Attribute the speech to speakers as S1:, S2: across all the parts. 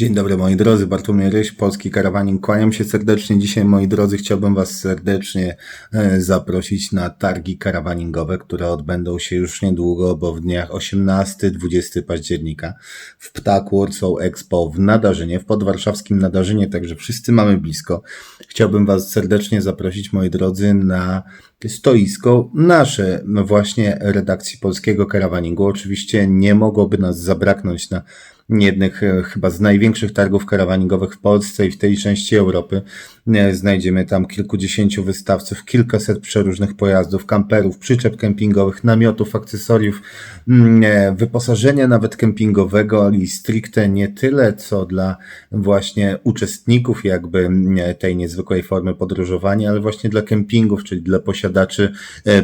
S1: Dzień dobry moi drodzy, Bartłomiej Ryś, Polski Karawaning. Kłaniam się serdecznie. Dzisiaj moi drodzy chciałbym Was serdecznie e, zaprosić na targi karawaningowe, które odbędą się już niedługo, bo w dniach 18-20 października w Ptak Warsaw Expo w Nadarzynie, w podwarszawskim Nadarzynie, także wszyscy mamy blisko. Chciałbym Was serdecznie zaprosić moi drodzy na stoisko nasze właśnie redakcji Polskiego Karawaningu. Oczywiście nie mogłoby nas zabraknąć na jednych e, chyba z największych targów karawaningowych w Polsce i w tej części Europy. E, Znajdziemy tam kilkudziesięciu wystawców, kilkaset przeróżnych pojazdów, kamperów, przyczep kempingowych, namiotów, akcesoriów, mm, e, wyposażenia nawet kempingowego i stricte nie tyle co dla właśnie uczestników jakby mm, tej niezwykłej formy podróżowania, ale właśnie dla kempingów, czyli dla posiadaczy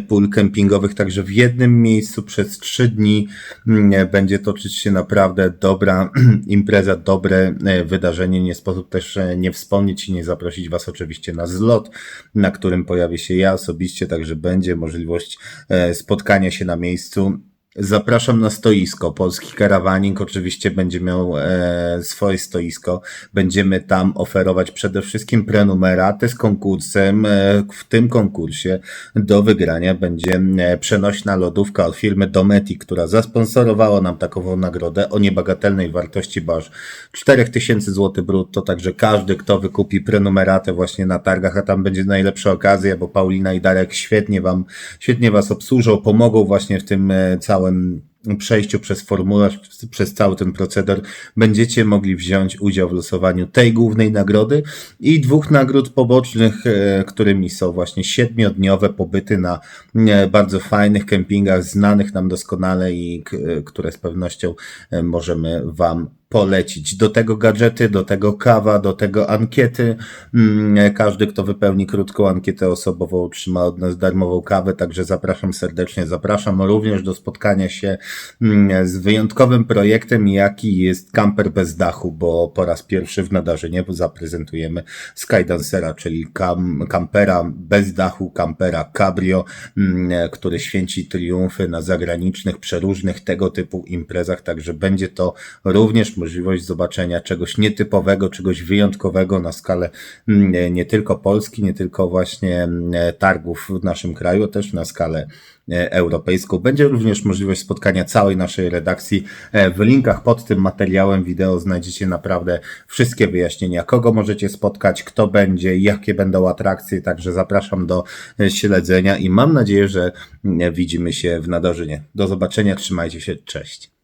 S1: pól kempingowych. Także w jednym miejscu przez trzy dni mm, będzie toczyć się naprawdę dobra impreza, dobre e, wydarzenie. Nie sposób też e, nie wspomnieć i nie zaprosić Was oczywiście na zlot, na którym pojawi się ja osobiście, także będzie możliwość e, spotkania się na miejscu. Zapraszam na stoisko. Polski karawaning oczywiście będzie miał e, swoje stoisko. Będziemy tam oferować przede wszystkim prenumeratę z konkursem. E, w tym konkursie do wygrania będzie e, przenośna lodówka od firmy Dometi, która zasponsorowała nam takową nagrodę o niebagatelnej wartości baż 4000 zł brutto. Także każdy, kto wykupi prenumeratę właśnie na targach, a tam będzie najlepsza okazja, bo Paulina i Darek świetnie wam, świetnie was obsłużą, pomogą właśnie w tym e, całym przejściu przez formularz, przez cały ten proceder, będziecie mogli wziąć udział w losowaniu tej głównej nagrody i dwóch nagród pobocznych, e, którymi są właśnie siedmiodniowe pobyty na e, bardzo fajnych kempingach, znanych nam doskonale i e, które z pewnością możemy Wam polecić. Do tego gadżety, do tego kawa, do tego ankiety. Mm, Każdy, kto wypełni krótką ankietę osobową, otrzyma od nas darmową kawę, także zapraszam serdecznie. Zapraszam również do spotkania się mm, z wyjątkowym projektem, jaki jest kamper bez dachu, bo po raz pierwszy w Nadarzynie zaprezentujemy Skydancera, czyli kam, kampera bez dachu, kampera cabrio, mm, który święci triumfy na zagranicznych, przeróżnych tego typu imprezach, także będzie to również możliwość zobaczenia czegoś nietypowego, czegoś wyjątkowego na skalę mm, nie- tylko Polski, nie tylko właśnie mm, targów w naszym kraju, też na skalę e, europejską. Będzie również możliwość spotkania całej naszej redakcji. E, W linkach pod tym materiałem wideo znajdziecie naprawdę wszystkie wyjaśnienia, kogo możecie spotkać, kto będzie, jakie będą atrakcje, także zapraszam do e, śledzenia i mam nadzieję, że mm, widzimy się w Nadarzynie. Do zobaczenia, trzymajcie się, cześć.